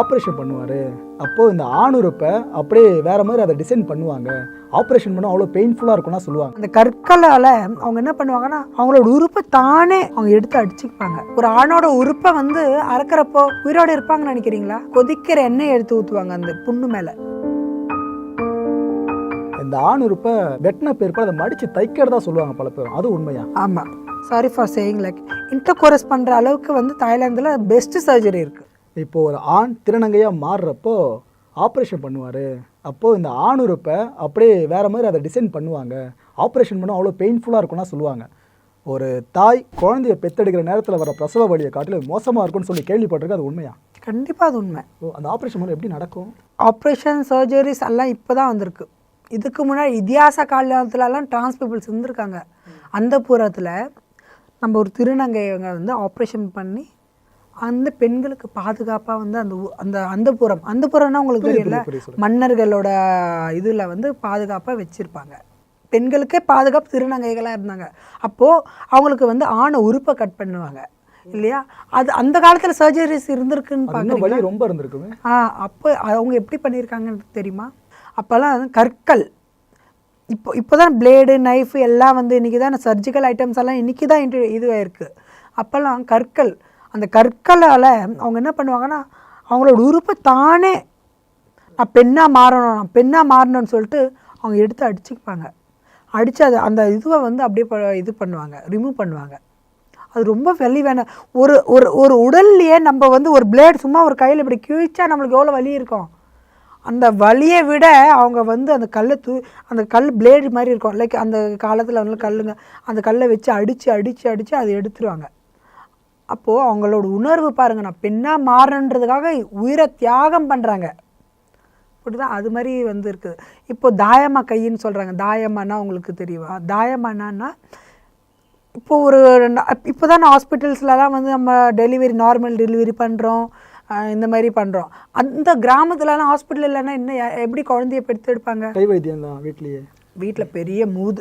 Speaker 1: ஆப்ரேஷன் பண்ணுவார். அப்போது இந்த ஆணுறுப்பை அப்படியே வேற மாதிரி அதை டிசைன் பண்ணுவாங்க. ஆப்ரேஷன் பண்ணால் அவ்வளோ பெயின்ஃபுல்லாக இருக்கும்னா சொல்லுவாங்க.
Speaker 5: அந்த கற்களால அவங்க என்ன பண்ணுவாங்கன்னா அவங்களோட உறுப்பை தானே அவங்க எடுத்து அடிச்சுப்பாங்க. ஒரு ஆணோட உறுப்பை வந்து அறக்கிறப்போ உயிரோட இருப்பாங்கன்னு நினைக்கிறீங்களா? கொதிக்கிற எண்ணெய் எடுத்து ஊத்துவாங்க அந்த புண்ணு மேல.
Speaker 1: இந்த ஆணுறுப்பை வெட்டின பேர் அதை மடித்து தைக்கிறதா சொல்லுவாங்க பல பேர். அது உண்மையா?
Speaker 5: ஆமா. Sorry for saying like intercourse பண்ற அளவுக்கு வந்து தாய்லாந்துல பெஸ்ட் சர்ஜரி இருக்கு.
Speaker 1: இப்போ ஒரு ஆண் திருநங்கையாக மாறுறப்போ ஆப்ரேஷன் பண்ணுவார். அப்போது இந்த ஆணுறுப்பை அப்படியே வேற மாதிரி அதை டிசைன் பண்ணுவாங்க. ஆப்ரேஷன் பண்ணால் அவ்வளோ பெயின்ஃபுல்லாக இருக்கும்னா சொல்லுவாங்க. ஒரு தாய் குழந்தைய பெத்தெடுக்கிற நேரத்தில் வர பிரசவ வழியை காட்டிலும் மோசமாக இருக்கும்னு சொல்லி கேள்விப்பட்டிருக்கு அது உண்மையா?
Speaker 5: கண்டிப்பா அது உண்மை.
Speaker 1: ஓ அந்த ஆப்ரேஷன் மூலம் எப்படி நடக்கும்?
Speaker 5: ஆப்ரேஷன் சர்ஜரிஸ் எல்லாம் இப்போ தான் வந்திருக்கு. இதுக்கு முன்னாடி இதிகாச காலத்துலலாம் டிரான்ஸ் பீப்புள்ஸ் இருந்திருக்காங்க. அந்த புறத்தில் நம்ம ஒரு திருநங்கையவங்க வந்து ஆப்ரேஷன் பண்ணி அந்த பெண்களுக்கு பாதுகாப்பாக வந்து அந்த ஊ- அந்த அந்தப்புறம் அந்தப்புறம்னா உங்களுக்கு
Speaker 1: புரியுது,
Speaker 5: தெரியல. மன்னர்களோட இதில் வந்து பாதுகாப்பாக வச்சுருப்பாங்க. பெண்களுக்கே பாதுகாப்பு திருநங்கைகளாக இருந்தாங்க. அப்போது அவங்களுக்கு வந்து ஆணை உறுப்பை கட் பண்ணுவாங்க. இல்லையா? அது அந்த காலத்தில் சர்ஜரிஸ் இருந்திருக்குன்னு பார்க்குறீங்க
Speaker 1: ரொம்ப இருந்திருக்குமே.
Speaker 5: ஆ அப்போ அவங்க எப்படி பண்ணியிருக்காங்கன்னு தெரியுமா? அப்போல்லாம் கற்கள். இப்போ இப்போ தான் பிளேடு நைஃபு எல்லாம் வந்து இன்றைக்கி தான் சர்ஜிக்கல் ஐட்டம்ஸ் எல்லாம் இன்றைக்கி தான் இன்ட்ரு இதுவாயிருக்கு அப்போல்லாம் கற்கள். அந்த கற்களால் அவங்க என்ன பண்ணுவாங்கன்னா அவங்களோட உறுப்பை தானே நான் பெண்ணாக மாறணும் நான் பெண்ணாக மாறணும்னு சொல்லிட்டு அவங்க எடுத்து அடிச்சுப்பாங்க அடித்து அது அந்த இதுவை வந்து அப்படியே ப- இது பண்ணுவாங்க ரிமூவ் பண்ணுவாங்க. அது ரொம்ப வலி வேணும் ஒரு ஒரு ஒரு உடல்லையே நம்ம வந்து ஒரு பிளேட் சும்மா ஒரு கையில் இப்படி கிழிச்சா நம்மளுக்கு எவ்வளோ வலி இருக்கும்? அந்த வலியை விட அவங்க வந்து அந்த கல்லை தூ அந்த கல் பிளேடு மாதிரி இருக்கும். லைக் அந்த காலத்தில் வந்து கல்லுங்க அந்த கல்லை வச்சு அடித்து அடித்து அடித்து அதை எடுத்துருவாங்க. அப்போது அவங்களோட உணர்வு பாருங்க நான் பெண்ணாக மாறணுன்றதுக்காக உயிரை தியாகம் பண்ணுறாங்க இப்படிதான் அது மாதிரி வந்து இருக்குது. இப்போ தாயமா கையின்னு சொல்கிறாங்க தாயமானா உங்களுக்கு தெரியுமா தாயமானா இப்போ ஒரு இப்போ தான் ஹாஸ்பிட்டல்ஸ்லலாம் வந்து நம்ம டெலிவரி நார்மல் டெலிவரி பண்ணுறோம் இந்த மாதிரி பண்ணுறோம் அந்த கிராமத்துலலாம் ஹாஸ்பிட்டல் இல்லைன்னா இன்னும் எ- எப்படி குழந்தைய பெற்று எடுப்பாங்க
Speaker 1: கை வைத்தியம் தான் வீட்லயே.
Speaker 5: வீட்டில் பெரிய மூது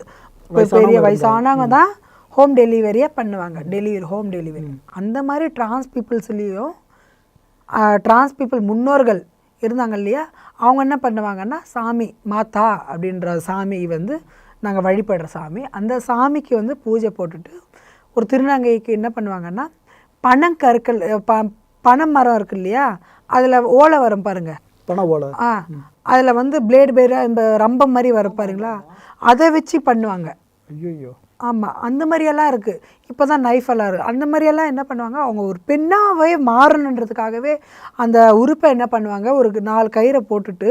Speaker 5: பெரிய. வயசானவங்க தான் ஹோம் டெலிவரியே பண்ணுவாங்க. டெலிவரி ஹோம் டெலிவரி அந்த மாதிரி டிரான்ஸ் பீப்புள்ஸ்லேயும் டிரான்ஸ் பீப்புள் முன்னோர்கள் இருந்தாங்க இல்லையா? அவங்க என்ன பண்ணுவாங்கன்னா சாமி மாதா அப்படின்ற சாமி வந்து நாங்கள் வழிபடுற சாமி. அந்த சாமிக்கு வந்து பூஜை போட்டுட்டு ஒரு திருநங்கைக்கு என்ன பண்ணுவாங்கன்னா பனங்கற்கள் ப பனை மரம் இருக்கு இல்லையா? அதில் ஓலை வரும் பாருங்கள்
Speaker 1: பண ஓலை.
Speaker 5: ஆ அதில் வந்து பிளேடு பேரா இந்த ரம்பம் மாதிரி வரும் பாருங்களா? அதை வச்சு பண்ணுவாங்க.
Speaker 1: ஐயோ
Speaker 5: ஆமாம் அந்த மாதிரியெல்லாம் இருக்குது இப்போ தான் நைஃப் எல்லாம் இருக்குது அந்த மாதிரியெல்லாம் என்ன பண்ணுவாங்க? அவங்க ஒரு பெண்ணாவே மாறணுன்றதுக்காகவே அந்த உறுப்பை என்ன பண்ணுவாங்க? ஒரு நாலு கயிறை போட்டுட்டு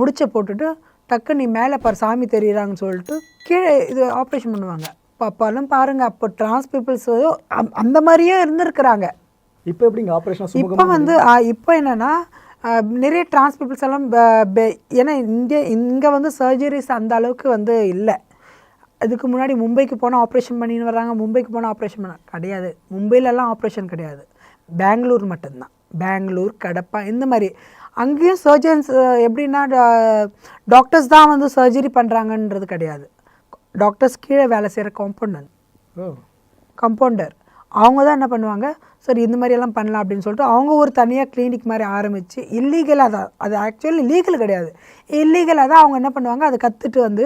Speaker 5: முடிச்ச போட்டுட்டு டக்கு நீ மேலே பாரு சாமி தெரியுறாங்கன்னு சொல்லிட்டு கீழே இது ஆப்ரேஷன் பண்ணுவாங்க. அப்போல்லாம் பாருங்கள் அப்போ டிரான்ஸ் பீப்புள்ஸ் அந்த மாதிரியே இருந்திருக்கிறாங்க.
Speaker 1: இப்போ எப்படிங்க ஆப்ரேஷன்
Speaker 5: இப்போ வந்து இப்போ என்னன்னா நிறைய டிரான்ஸ் பீப்புள்ஸ் எல்லாம் ஏன்னா இந்திய இங்கே வந்து சர்ஜரிஸ் அந்த அளவுக்கு வந்து இல்லை. அதுக்கு முன்னாடி மும்பைக்கு போனால் ஆப்ரேஷன் பண்ணின்னு வர்றாங்க மும்பைக்கு போனால் ஆப்ரேஷன் பண்ண கிடையாது. மும்பையிலலாம் ஆப்ரேஷன் கிடையாது. பெங்களூர் மட்டும்தான். பெங்களூர் கடப்பா இந்த மாதிரி. அங்கேயும் சர்ஜன்ஸ் எப்படின்னா டாக்டர்ஸ் தான் வந்து சர்ஜரி பண்ணுறாங்கன்றது கிடையாது. டாக்டர்ஸ் கீழே வேலை செய்கிற காம்பவுண்டர் கம்பவுண்டர் அவங்க தான் என்ன பண்ணுவாங்க? சரி இந்த மாதிரி எல்லாம் பண்ணலாம் அப்படின்னு சொல்லிட்டு அவங்க ஒரு தனியாக கிளினிக் மாதிரி ஆரம்பித்து இல்லீகலாக தான் அது ஆக்சுவலி லீகல் கிடையாது. இல்லீகலாக தான் அவங்க என்ன பண்ணுவாங்க? அதை கற்றுட்டு வந்து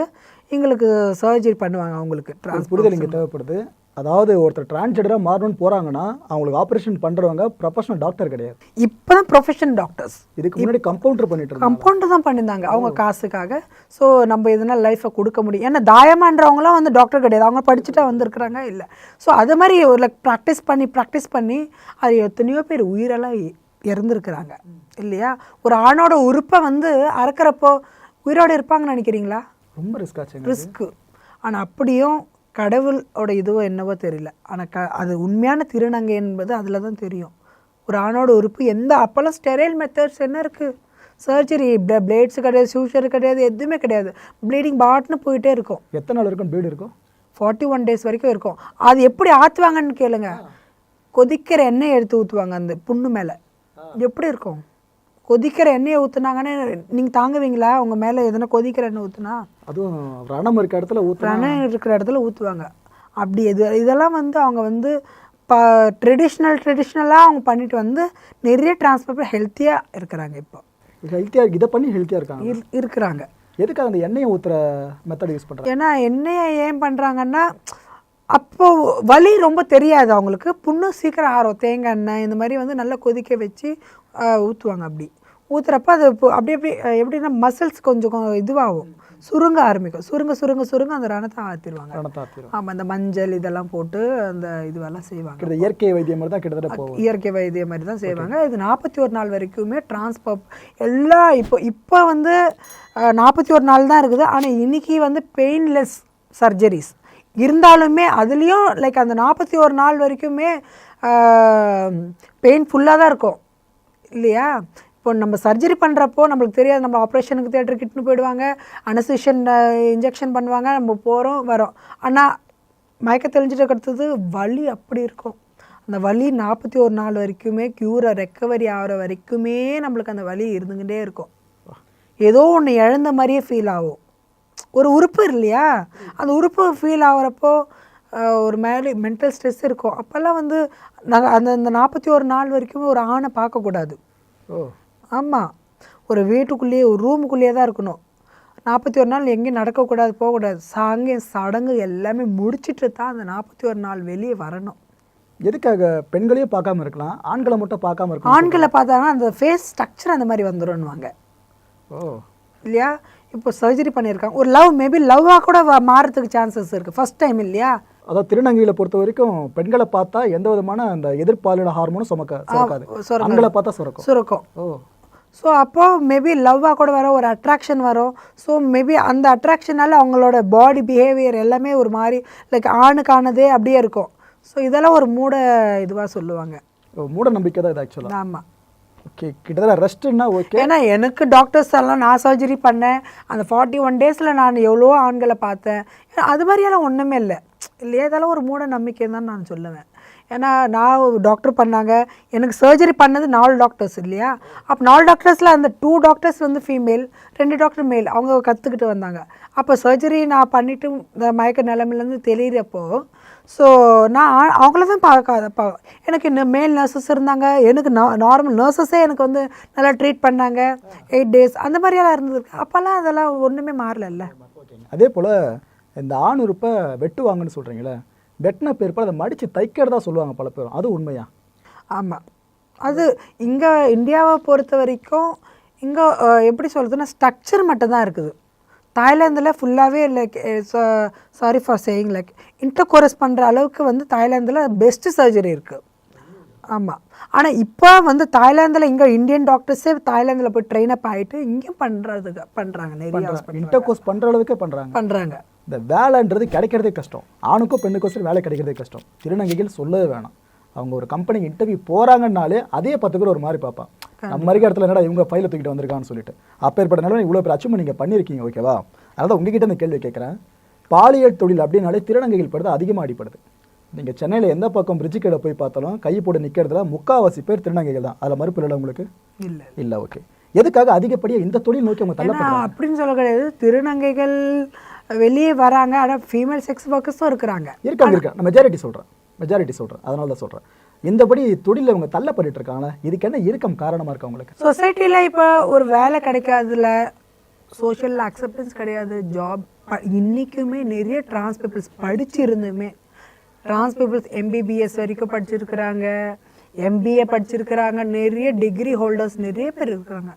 Speaker 5: எங்களுக்கு சர்ஜரி பண்ணுவாங்க அவங்களுக்கு.
Speaker 1: புரிதல் இங்கே தேவைப்படுது. அதாவது ஒருத்தர் டிரான்ஸ்ஜெண்டராக மாறணும்னு போகிறாங்கன்னா அவங்களுக்கு ஆப்ரேஷன் பண்ணுறவங்க ப்ரொஃபஷனல் டாக்டர் கிடையாது.
Speaker 5: இப்போ தான் ப்ரொஃபஷன் டாக்டர்ஸ்
Speaker 1: இதுக்கு முன்னாடி கம்பவுண்டர் பண்ணிட்டு
Speaker 5: கம்பவுண்டர் தான் பண்ணியிருந்தாங்க அவங்க காசுக்காக. ஸோ நம்ம எதனா லைஃப்பை கொடுக்க முடியும். ஏன்னா தாயமான்றவங்களாம் வந்து டாக்டர் கிடையாது. அவங்க படிச்சுட்டா வந்திருக்கிறாங்க இல்லை. ஸோ அது மாதிரி ஒரு லைக் ப்ராக்டிஸ் பண்ணி ப்ராக்டிஸ் பண்ணி அது எத்தனையோ பேர் உயிரெல்லாம் இறந்துருக்குறாங்க. இல்லையா? ஒரு ஆணோட உறுப்பை வந்து அறக்கிறப்போ உயிரோடு இருப்பாங்கன்னு நினைக்கிறீங்களா?
Speaker 1: ரொம்ப ரிஸ்க்
Speaker 5: ரிஸ்க்கு ஆனால் அப்படியும் கடவுளோட இதுவோ என்னவோ தெரியல. ஆனால் க அது உண்மையான திருநங்கை என்பது அதில் தான் தெரியும். ஒரு ஆணோட உறுப்பு எந்த அப்போல்லாம் ஸ்டெரைல் மெத்தட்ஸ் என்ன இருக்குது சர்ஜரி பிளேட்ஸ் கிடையாது சூஷர் கிடையாது எதுவுமே கிடையாது. ப்ளீடிங் பாட்னு போயிட்டே இருக்கும்.
Speaker 1: எத்தனை நாள் இருக்கும் பீடு இருக்கும்?
Speaker 5: ஃபார்ட்டி ஒன் டேஸ் வரைக்கும் இருக்கும். அது எப்படி ஆற்றுவாங்கன்னு கேளுங்க. கொதிக்கிற எண்ணெய் எடுத்து ஊற்றுவாங்க அந்த புண்ணு மேலே. எப்படி இருக்கும்? கொதிக்கிற எண்ணெயை ஊற்றுனாங்கன்னு நீங்கள் தாங்குவீங்களா? உங்கள் மேலே எதனா கொதிக்கிற எண்ணெய் ஊற்றுனா
Speaker 1: அதுவும் ரணம் இருக்க இடத்துல ஊற்றுனா
Speaker 5: ரணம் இருக்கிற இடத்துல ஊற்றுவாங்க அப்படி இது இதெல்லாம் வந்து அவங்க வந்து ப ட்ரெடிஷ்னல் ட்ரெடிஷ்னலாக அவங்க பண்ணிட்டு வந்து நிறைய டிரான்ஸ்பர் ஹெல்த்தியாக இருக்கிறாங்க இப்போ.
Speaker 1: ஹெல்த்தியாக இதை பண்ணி ஹெல்த்தியாக இருக்காங்க.
Speaker 5: இரு- இருக்கிறாங்க.
Speaker 1: எதுக்காக அந்த எண்ணெயை ஊற்றுற மெத்தட் யூஸ் பண்ணுறாங்க
Speaker 5: ஏன்னா எண்ணெயை ஏன் பண்ணுறாங்கன்னா அப்போ வலி ரொம்ப தெரியாது அவங்களுக்கு. புண்ணு சீக்கிரம் ஆறும். தேங்காய் எண்ணெய் இந்த மாதிரி வந்து நல்லா கொதிக்க வச்சு ஊற்றுவாங்க அப்படி. ஊற்றுறப்ப அது இப்போ அப்படியே அப்படியே எப்படின்னா மசில்ஸ் கொஞ்சம் இதுவாகும். சுருங்க ஆரம்பிக்கும். சுருங்க சுருங்க சுருங்க அந்த ரணத்தை
Speaker 1: ஆத்திரும்.
Speaker 5: ஆமாம் அந்த மஞ்சள் இதெல்லாம் போட்டு அந்த இதுவெல்லாம் செய்வாங்க.
Speaker 1: இயற்கை வைத்தியம் மாதிரி தான் கிட்டத்தட்ட
Speaker 5: இயற்கை வைத்தியம் மாதிரி தான் செய்வாங்க. இது நாற்பத்தி ஒரு நாள் வரைக்குமே டிரான்ஸ்பர் எல்லா இப்போ இப்போ வந்து நாற்பத்தி ஒரு நாள் தான் இருக்குது. ஆனால் இன்னைக்கு வந்து பெயின்லெஸ் சர்ஜரிஸ் இருந்தாலுமே அதுலேயும் லைக் அந்த நாற்பத்தி ஒரு நாள் வரைக்குமே பெயின் ஃபுல்லாக தான் இருக்கும். இல்லையா? இப்போ நம்ம சர்ஜரி பண்ணுறப்போ நம்மளுக்கு தெரியாது. நம்ம ஆப்ரேஷனுக்கு தேட்டருக்கு கிட்டுன்னு போயிடுவாங்க. அனசிஷன் இன்ஜெக்ஷன் பண்ணுவாங்க. நம்ம போகிறோம் வரோம். ஆனால் மயக்க தெளிஞ்சிட்டு அடுத்தது வலி அப்படி இருக்கும். அந்த வலி நாற்பத்தி ஒரு நாள் வரைக்குமே க்யூரை ரெக்கவரி ஆகிற வரைக்குமே நம்மளுக்கு அந்த வலி இருந்துக்கிட்டே இருக்கும். ஏதோ ஒன்று இழந்த மாதிரியே ஃபீல் ஆகும். ஒரு உறுப்பு இல்லையா? அந்த உறுப்பு ஃபீல் ஆகிறப்போ ஒரு மேலே மென்டல் ஸ்ட்ரெஸ் இருக்கும். அப்போல்லாம் வந்து நாங்கள் அந்த அந்த நாற்பத்தி ஒரு நாள் வரைக்குமே ஒரு ஆணை பார்க்கக்கூடாது.
Speaker 1: ஓ.
Speaker 5: ஆமாம் ஒரு வீட்டுக்குள்ளேயே ஒரு ரூமுக்குள்ளேயே தான் இருக்கணும். நாற்பத்தி ஒரு நாள் எங்கேயும் நடக்கக்கூடாது போகக்கூடாது. சாங்க சடங்கு எல்லாமே முடிச்சிட்டு தான் அந்த நாற்பத்தி ஒரு நாள் வெளியே வரணும்.
Speaker 1: எதுக்காக? பெண்களையும் பார்க்காம இருக்கலாம். ஆண்களை மட்டும் பார்க்காம இருக்கலாம்.
Speaker 5: ஆண்களை பார்த்தாங்கன்னா அந்த ஃபேஸ் ஸ்ட்ரக்சர் அந்த மாதிரி வந்துடும்னுவாங்க
Speaker 1: ஓ.
Speaker 5: இல்லையா? இப்போ சர்ஜரி பண்ணியிருக்காங்க. ஒரு லவ் மேபி லவ்வாக கூட மாறதுக்கு சான்சஸ் இருக்குது ஃபர்ஸ்ட் டைம் இல்லையா?
Speaker 1: அதாவது திருநங்கையில பொறுத்த வரைக்கும் பெண்களை பார்த்தா எந்த விதமான அந்த எதிர்பாலின ஹார்மோனும் சுமக்க சுரக்காது. ஆண்களை பார்த்தா சுரக்கும்.
Speaker 5: சுருக்கம்.
Speaker 1: ஓ.
Speaker 5: ஸோ அப்போ மேபி லவ்வாக கூட வரும் ஒரு அட்ராக்ஷன் வரும். ஸோ மேபி அந்த அட்ராக்ஷனால அவங்களோட பாடி பிஹேவியர் எல்லாமே ஒரு மாதிரி லைக் ஆணுக்கானதே அப்படியே இருக்கும். ஸோ இதெல்லாம் ஒரு மூட இதுவாக சொல்லுவாங்க.
Speaker 1: மூட நம்பிக்கை தான் இது ஆக்சுவலாக
Speaker 5: ஆமாம்
Speaker 1: ஓகே கிட்டத்தட்ட ரெஸ்ட்னா ஓகே.
Speaker 5: ஏன்னா எனக்கு டாக்டர்ஸ் எல்லாம் நான் சர்ஜரி பண்ணேன். அந்த ஃபார்ட்டி ஒன் டேஸில் நான் எவ்வளோ ஆண்களை பார்த்தேன். அது மாதிரியெல்லாம் ஒன்றுமே இல்லை. இல்லை ஏதாலும் ஒரு மூட நம்பிக்கை தான் நான் சொல்லுவேன். ஏன்னா நான் டாக்டர் பண்ணாங்க. எனக்கு சர்ஜரி பண்ணது நாலு டாக்டர்ஸ் இல்லையா? அப்போ நாலு டாக்டர்ஸில் அந்த டூ டாக்டர்ஸ் வந்து ஃபீமேல் ரெண்டு டாக்டர் மேல் அவங்க கற்றுக்கிட்டு வந்தாங்க. அப்போ சர்ஜரி நான் பண்ணிவிட்டு இந்த மயக்க நிலைமையிலேருந்து தெளிகிறப்போ ஸோ நான் அவங்கள தான் பார்க்காத பா எனக்கு இன்னும் மேல் நர்சஸ் இருந்தாங்க. எனக்கு நார்மல் நர்சஸே எனக்கு வந்து நல்லா ட்ரீட் பண்ணாங்க. எயிட் டேஸ் அந்த மாதிரியெல்லாம் இருந்திருக்கு. அப்போல்லாம் அதெல்லாம் ஒன்றுமே மாறலல்ல.
Speaker 1: அதே போல் இந்த ஆண் உறுப்பை வெட்டுவாங்கன்னு சொல்கிறீங்களே வெட்டின பேர் அதை மடித்து தைக்கிறதா சொல்லுவாங்க பல பேரும் அது உண்மையா?
Speaker 5: ஆமாம் அது இங்கே இந்தியாவை பொறுத்த வரைக்கும் இங்கே எப்படி சொல்கிறதுன்னா ஸ்ட்ரக்சர் மட்டும் தான் இருக்குது. தாய்லாந்தில் ஃபுல்லாகவே like sorry for saying like intercourse பண்ணுற அளவுக்கு வந்து தாய்லாந்தில் பெஸ்ட்டு சர்ஜரி இருக்குது ஆமாம் ஆனால் இப்போ வந்து தாய்லாந்தில் இங்கே இந்தியன் டாக்டர்ஸே தாய்லாந்தில் போய் ட்ரெயின் அப் ஆகிட்டு இங்கேயும் பண்ணுறதுக்கு பண்ணுறாங்க நிறைய ஹாஸ்பிட்டல்
Speaker 1: இன்டர் கோர்ஸ் பண்ணுற அளவுக்கே பண்ணுறாங்க
Speaker 5: பண்ணுறாங்க
Speaker 1: இந்த வேலைன்றது கிடைக்கிறதே கஷ்டம். ஆணுக்கும் பெண்ணுக்கும் சரி வேலை கிடைக்கிறதே கஷ்டம். திருநங்கைகள் சொல்லவே வேணாம். அவங்க ஒரு கம்பெனி இன்டர்வியூ போகிறாங்கன்னாலே அதே பத்து பேர் ஒரு மாதிரி பார்ப்பான். நம்ம இருக்க இடத்துல என்னடா இவங்க ஃபைலை தூக்கிட்டு வந்திருக்கான்னு சொல்லிட்டு. அப்பேற்பட்ட நிலைமை இவ்வளோ பேர் அச்சீவ் நீங்கள் பண்ணியிருக்கீங்க ஓகேவா அதனால தான் உங்ககிட்ட இந்த கேள்வி கேட்குறேன். பாலியல் தொழில் அப்படின்னாலே திருநங்கைகள் படுது அதிகமாக அடிப்படுது நீங்கள் சென்னையில் எந்த பக்கம் பிரிட்ஜு கீழே போய் பார்த்தாலும் கை போட்டு நிற்கிறதுல முக்காவாசி பேர் திருநங்கைகள் தான். அதில் மறுப்பு இல்லை உங்களுக்கு?
Speaker 5: இல்லை
Speaker 1: இல்லை. ஓகே எதுக்காக அதிகப்படியாக இந்த தொழில் நோக்கி அவங்க தள்ளப்படுறாங்க?
Speaker 5: அப்படின்னு சொல்ல கிடையாது. திருநங்கைகள் வெளியே வராங்க ஆனால் ஃபீமேல் செக்ஸ் ஒர்க்கர்ஸும் இருக்கிறாங்க.
Speaker 1: இருக்காங்க இருக்காங்க. நான் மெஜாரிட்டி சொல்கிறேன் மெஜாரிட்டி சொல்கிறேன் அதனால தான் சொல்கிறேன் இந்தபடி தொழிலில் இவங்க தள்ளப்பட்டு இருக்காங்களே இதுக்கு என்ன இறுக்கம் காரணமாக இருக்கு அவங்களுக்கு?
Speaker 5: சொசைட்டியில் இப்போ ஒரு வேலை கிடைக்காதுல. சோஷியல் அக்செப்டன்ஸ் கிடையாது. ஜாப் இன்றைக்குமே நிறைய டிரான்ஸ் பீப்புள்ஸ் படிச்சிருந்துமே. டிரான்ஸ் பீப்புள்ஸ் எம்பிபிஎஸ் வரைக்கும் படிச்சிருக்கிறாங்க. எம்பிஏ படிச்சிருக்கிறாங்க. நிறைய டிகிரி ஹோல்டர்ஸ் நிறைய பேர் இருக்கிறாங்க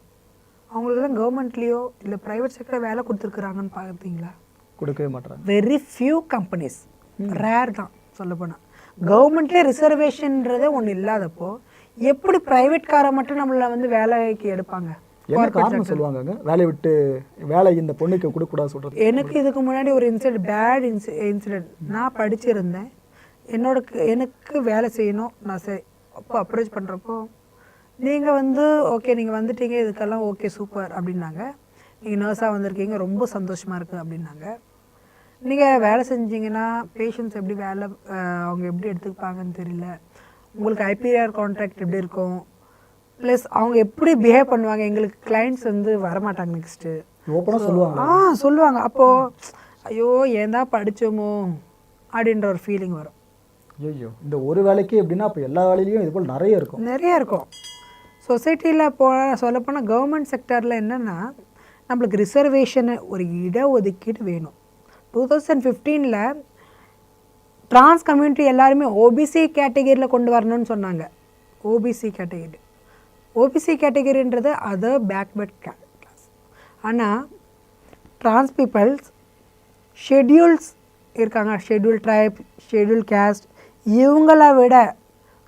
Speaker 5: அவங்களுக்குலாம் கவர்மெண்ட்லேயோ இல்லை ப்ரைவேட் செக்டர் வேலை கொடுத்துருக்குறாங்கன்னு பார்த்தீங்களா
Speaker 1: கொடுக்கவே மாட்டாங்க
Speaker 5: வெரி ஃபியூ கம்பெனிஸ் ரேர் தான் சொல்லப்போனால் கவர்மெண்ட்லேயே ரிசர்வேஷன்றதே ஒன்று இல்லாதப்போ எப்படி ப்ரைவேட்காரை மட்டும் நம்மளை வந்து வேலைக்கு எடுப்பாங்க?
Speaker 1: என்ன காரணம் சொல்லுவாங்கங்க? வேலையை விட்டு வேலை இந்த பொண்ணுக்கு கொடுக்கக்கூடாது சொல்கிறது
Speaker 5: எனக்கு இதுக்கு முன்னாடி ஒரு இன்சிடென்ட் பேட் இன்சி இன்சிடென்ட் நான் படிச்சிருந்தேன். என்னோட எனக்கு வேலை செய்யணும். நான் சரி அப்போ அப்ரோச் பண்ணுறப்போ நீங்கள் வந்து ஓகே நீங்கள் வந்துட்டீங்க. இதுக்கெல்லாம் ஓகே சூப்பர் அப்படின்னாங்க. நீங்கள் நர்ஸாக வந்திருக்கீங்க. ரொம்ப சந்தோஷமாக இருக்குது அப்படின்னாங்க. நீங்கள் வேலை செஞ்சீங்கன்னா பேஷண்ட்ஸ் எப்படி வேலை அவங்க எப்படி எடுத்துப்பாங்கன்னு தெரியல. உங்களுக்கு ஐபிஆர் கான்ட்ராக்ட் எப்படி இருக்கும்? ப்ளஸ் அவங்க எப்படி பிஹேவ் பண்ணுவாங்க? எங்களுக்கு கிளைண்ட்ஸ் வந்து வரமாட்டாங்க நெக்ஸ்ட்டு
Speaker 1: ஓப்பனாக சொல்லுவாங்க
Speaker 5: ஆ சொல்லுவாங்க. அப்போது ஐயோ ஏன் தான் படித்தோமோ அப்படின்ற ஒரு ஃபீலிங் வரும்.
Speaker 1: ஐயோ இந்த ஒரு வேலைக்கு எப்படின்னா அப்போ எல்லா வேலையிலையும் இது போல் நிறைய இருக்கும்.
Speaker 5: நிறைய இருக்கும். சொசைட்டியில் போ சொல்லப்போனால் கவர்மெண்ட் செக்டரில் என்னென்னா நம்மளுக்கு ரிசர்வேஷனு ஒரு இட ஒதுக்கீடு வேணும். டூ தௌசண்ட் ஃபிஃப்டீனில் ட்ரான்ஸ் கம்யூனிட்டி எல்லாருமே ஓபிசி கேட்டகரியில் கொண்டு வரணும்னு சொன்னாங்க. ஓபிசி கேட்டகரி ஓபிசி கேட்டகரின்றது அதர் பேக்வர்ட் கிளாஸ் ஆனால் ட்ரான்ஸ் பீப்பிள்ஸ் ஷெட்யூல்ஸ் இருக்காங்க. ஷெட்யூல் ட்ரைப் ஷெட்யூல் கேஸ்ட் இவங்கள விட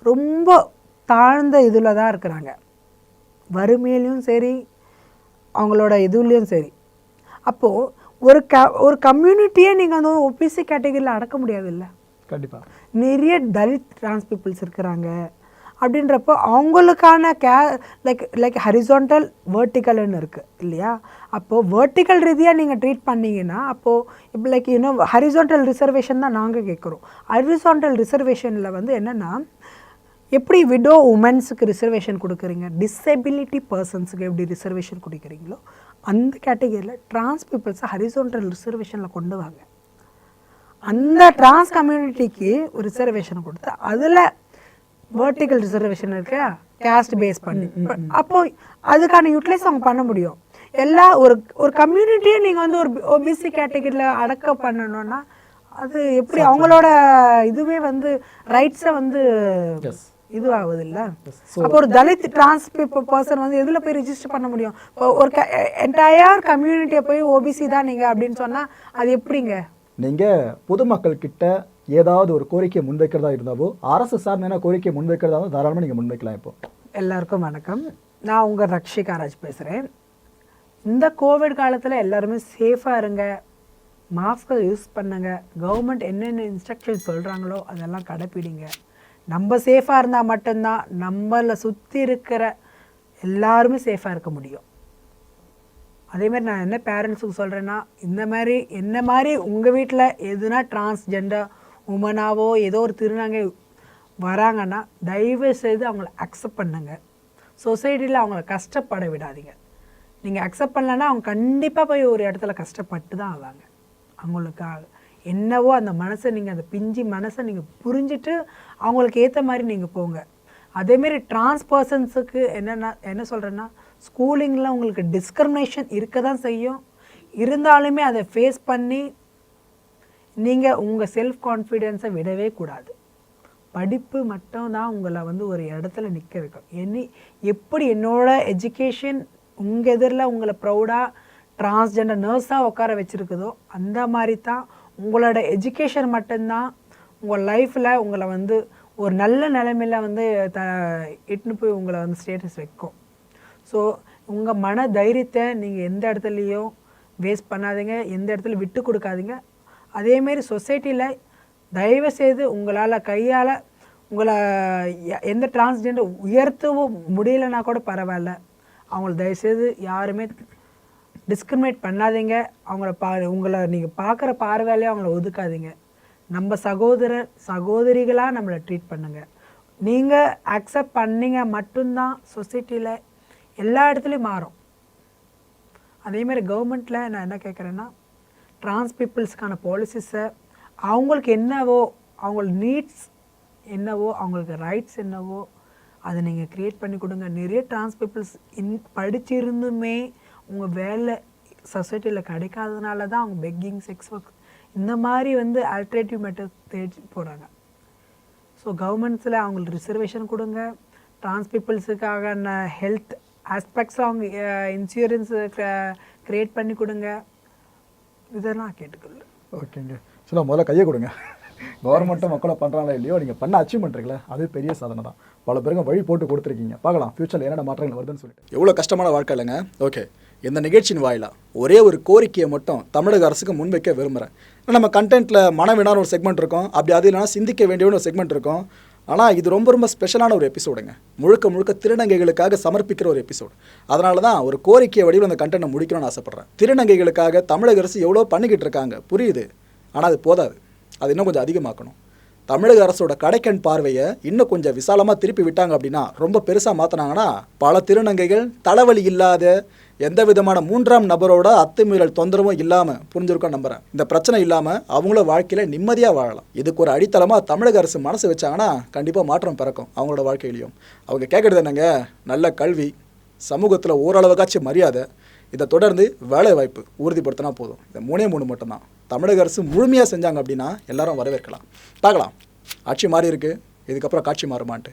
Speaker 5: ரொம்ப தாழ்ந்த இதில் தான் இருக்கிறாங்க. வறுமையிலையும் சரி அவங்களோட இதுலேயும் சரி. அப்போது ஒரு க ஒரு கம்யூனிட்டியே நீங்கள் அந்த ஓபிசி கேட்டகரியில் அடக்க முடியாதுல்ல?
Speaker 1: கண்டிப்பாக
Speaker 5: நிறைய தலித் டிரான்ஸ் பீப்புள்ஸ் இருக்கிறாங்க. அப்படின்றப்போ அவங்களுக்கான கே லைக் லைக் ஹரிசான்டல் வேர்ட்டிக்கல்னு இருக்குது இல்லையா? அப்போது வேர்ட்டிக்கல் ரீதியாக நீங்கள் ட்ரீட் பண்ணீங்கன்னா அப்போது இப்போ லைக் இன்னும் ஹரிசான்டல் ரிசர்வேஷன் தான் நாங்கள் கேட்குறோம் ஹரிசான்டல் ரிசர்வேஷனில் வந்து என்னென்னா எப்படி விடோ உமன்ஸுக்கு ரிசர்வேஷன் கொடுக்குறீங்க? டிசபிலிட்டி பர்சன்ஸுக்கு எப்படி ரிசர்வேஷன் கொடுக்குறீங்களோ அந்த கேட்டகரியில் டிரான்ஸ் பீப்புள்ஸை ஹரிசோன்டல் ரிசர்வேஷனில் கொண்டு வாங்க. அந்த டிரான்ஸ் கம்யூனிட்டிக்கு ஒரு ரிசர்வேஷன் கொடுத்து அதில் வெர்டிக்கல் ரிசர்வேஷன் இருக்கா கேஸ்ட் பேஸ் பண்ணி. அப்போ அதுக்கான யூட்டிலைஸ் அவங்க பண்ண முடியும். எல்லா ஒரு ஒரு கம்யூனிட்டியை நீங்கள் வந்து ஒரு ஓபிசி கேட்டகரியில் அடக்க பண்ணணும்னா அது எப்படி அவங்களோட இதுவே வந்து ரைட்ஸை வந்து இது ஆகுது இல்ல அப்போ ஒரு தலித் டிரான்ஸ் பர்சன் வந்து எதுல போய் ரிஜிஸ்டர் பண்ண முடியும்? ஒரு என்டையர் கம்யூனிட்டியை போய் ஓபிசி தான் நீங்க அப்படின்னு சொன்னா அது எப்படிங்க?
Speaker 1: நீங்கள் பொதுமக்கள் கிட்ட ஏதாவது ஒரு கோரிக்கையை முன்வைக்கிறதா இருந்தாவோ அரசு சார்ந்த கோரிக்கையை முன்வைக்கிறதா தாராளமாக நீங்கள் முன்வைக்கலாம் இப்போ.
Speaker 5: எல்லாருக்கும் வணக்கம். நான் உங்க ரக்ஷிகா ராஜ் பேசுறேன். இந்த கோவிட் காலத்துல எல்லாருமே சேஃபா இருங்க. மாஸ்கை யூஸ் பண்ணுங்க. கவர்மெண்ட் என்னென்ன இன்ஸ்ட்ரக்ஷன் சொல்றாங்களோ அதெல்லாம் கடைப்பிடிங்க. நம்ம சேஃபாக இருந்தால் மட்டும்தான் நம்மளை சுற்றி இருக்கிற எல்லாருமே சேஃபாக இருக்க முடியும். அதேமாதிரி நான் என்ன பேரண்ட்ஸுக்கு சொல்கிறேன்னா இந்த மாதிரி என்ன மாதிரி உங்கள் வீட்டில் எதுனா டிரான்ஸ்ஜெண்டர் உமனாவோ ஏதோ ஒரு திருநங்கை வராங்கன்னா தயவு செய்து அவங்கள அக்செப்ட் பண்ணுங்க. சொசைட்டியில் அவங்கள கஷ்டப்பட விடாதீங்க. நீங்கள் அக்செப்ட் பண்ணலன்னா அவங்க கண்டிப்பாக போய் ஒரு இடத்துல கஷ்டப்பட்டு தான் ஆவாங்க. அவங்களுக்காக. என்னவோ அந்த மனசை நீங்கள் அந்த பிஞ்சி மனசை நீங்கள் புரிஞ்சுட்டு அவங்களுக்கு ஏற்ற மாதிரி நீங்கள் போங்க. அதேமாரி டிரான்ஸ் பர்சன்ஸுக்கு என்னென்ன என்ன சொல்கிறேன்னா ஸ்கூலிங்கில் உங்களுக்கு டிஸ்கிரிமினேஷன் இருக்க தான் செய்யும். இருந்தாலுமே அதை ஃபேஸ் பண்ணி நீங்கள் உங்கள் செல்ஃப் கான்ஃபிடென்ஸை விடவே கூடாது. படிப்பு மட்டும் தான் உங்களை வந்து ஒரு இடத்துல நிற்க வைக்கும். என்னி எப்படி என்னோட எஜுகேஷன் உங்கள் எதிரில் உங்களை ப்ரௌடாக டிரான்ஸ்ஜெண்டர் நர்ஸாக உட்கார வச்சுருக்குதோ அந்த மாதிரி தான் உங்களோட எஜுகேஷன் மட்டும்தான் உங்கள் லைஃப்பில் உங்களை வந்து ஒரு நல்ல நிலைமையில் வந்து த இட்டுன்னு போய் உங்களை வந்து ஸ்டேட்டஸ் வைக்கும். ஸோ உங்கள் மன தைரியத்தை நீங்கள் எந்த இடத்துலையும் வேஸ்ட் பண்ணாதீங்க எந்த இடத்துல விட்டு கொடுக்காதீங்க. அதேமாரி சொசைட்டியில் தயவு செய்து உங்களால் கையால் உங்களை எந்த டிரான்ஸ்ஜெண்டர் உயர்த்தவும் முடியலன்னா கூட பரவாயில்ல. அவங்கள தயவுசெய்து யாருமே டிஸ்கிரிமினேட் பண்ணாதீங்க. அவங்கள பா உங்களை நீங்கள் பார்க்குற பார்வையிலே அவங்கள ஒதுக்காதீங்க. நம்ம சகோதரர் சகோதரிகளாக நம்மளை ட்ரீட் பண்ணுங்கள் நீங்கள் அக்செப்ட் பண்ணீங்க மட்டும்தான் சொசைட்டியில் எல்லா இடத்துலையும் மாறும். அதே மாதிரி கவர்மெண்ட்டில் நான் என்ன கேட்குறேன்னா ட்ரான்ஸ் பீப்புள்ஸ்க்கான பாலிசிஸை அவங்களுக்கு என்னவோ அவங்கள நீட்ஸ் என்னவோ அவங்களுக்கு ரைட்ஸ் என்னவோ அதை நீங்கள் க்ரியேட் பண்ணி கொடுங்க. நிறைய ட்ரான்ஸ் பீப்புள்ஸ் இன் படிச்சிருந்துமே உங்கள் வேலை சொசைட்டியில் கிடைக்காதனால தான் அவங்க பெக்கிங் செக்ஸ் ஒர்க் இந்த மாதிரி வந்து ஆல்டர்னேட்டிவ் மெத்தட் தேடி போகிறாங்க ஸோ கவர்மெண்ட்ஸில் அவங்களுக்கு ரிசர்வேஷன் கொடுங்க. டிரான்ஸ் பீப்புள்ஸுக்கான ஹெல்த் ஆஸ்பெக்ட்ஸ் அவங்க இன்சூரன்ஸ் க்ரியேட் பண்ணி கொடுங்க. இதெல்லாம் கேட்டுக்கொள்ள
Speaker 1: ஓகேங்க. சொல்ல முதல்ல கையை கொடுங்க. கவர்மெண்ட்டும் மக்களை பண்ணுறாங்களோ இல்லையோ? நீங்கள் பண்ண அச்சீவ்மெண்ட் இருக்குல்ல? அது பெரிய சாதனை தான். பல பேருக்கு வழி போட்டு கொடுத்துருக்கீங்க. பார்க்கலாம். ஃப்யூச்சரில் என்னென்ன மாற்றங்கள் வருதுன்னு சொல்லிட்டு. எவ்வளோ கஷ்டமான வாழ்க்கை இல்லைங்க? ஓகே இந்த நிகழ்ச்சியின் வாயிலாக ஒரே ஒரு கோரிக்கையை மட்டும் தமிழக அரசுக்கு முன்வைக்க விரும்புகிறேன் நம்ம கண்டென்ட்டில் மனவினான ஒரு செக்மெண்ட் இருக்கும். அப்படி அது இல்லைனா சிந்திக்க வேண்டிய ஒரு செக்மெண்ட் இருக்கும். ஆனால் இது ரொம்ப ரொம்ப ஸ்பெஷலான ஒரு எபிசோடுங்க முழுக்க முழுக்க திருநங்கைகளுக்காக சமர்ப்பிக்கிற ஒரு எபிசோடு அதனால தான் ஒரு கோரிக்கை வடிவில் அந்த கண்டென்ட்டை முடிக்கணும்னு ஆசைப்பட்றேன். திருநங்கைகளுக்காக தமிழக அரசு எவ்வளோ பண்ணிக்கிட்டு இருக்காங்க. புரியுது. ஆனால் அது போதாது. அது இன்னும் கொஞ்சம் அதிகமாக்கணும். தமிழக அரசோட கடைக்கண் பார்வையை இன்னும் கொஞ்சம் விசாலமாக திருப்பி விட்டாங்க அப்படின்னா ரொம்ப பெருசாக மாற்றினாங்கன்னா பல திருநங்கைகள் தலைவலி இல்லாத எந்த விதமான மூன்றாம் நபரோட அத்துமீறல் தொந்தரவும் இல்லாமல் புரிஞ்சிருக்கோம் நம்புறேன். இந்த பிரச்சனை இல்லாமல் அவங்கள வாழ்க்கையில் நிம்மதியாக வாழலாம். இதுக்கு ஒரு அடித்தளமாக தமிழக அரசு மனசு வச்சாங்கன்னா கண்டிப்பாக மாற்றம் பிறக்கும் அவங்களோட வாழ்க்கையிலையும். அவங்க கேட்குறது என்னங்க? நல்ல கல்வி சமூகத்தில் ஓரளவுக்காச்சும் மரியாதை இதை தொடர்ந்து வேலை வாய்ப்பு உறுதிப்படுத்தினா போதும். இந்த மூணே மூணு மட்டும்தான். தமிழக அரசு முழுமையாக செஞ்சாங்க அப்படின்னா எல்லாரும் வரவேற்கலாம். பார்க்கலாம். ஆட்சி மாறி இருக்கு. இதுக்கப்புறம் காட்சி மாறுமான்ட்டு.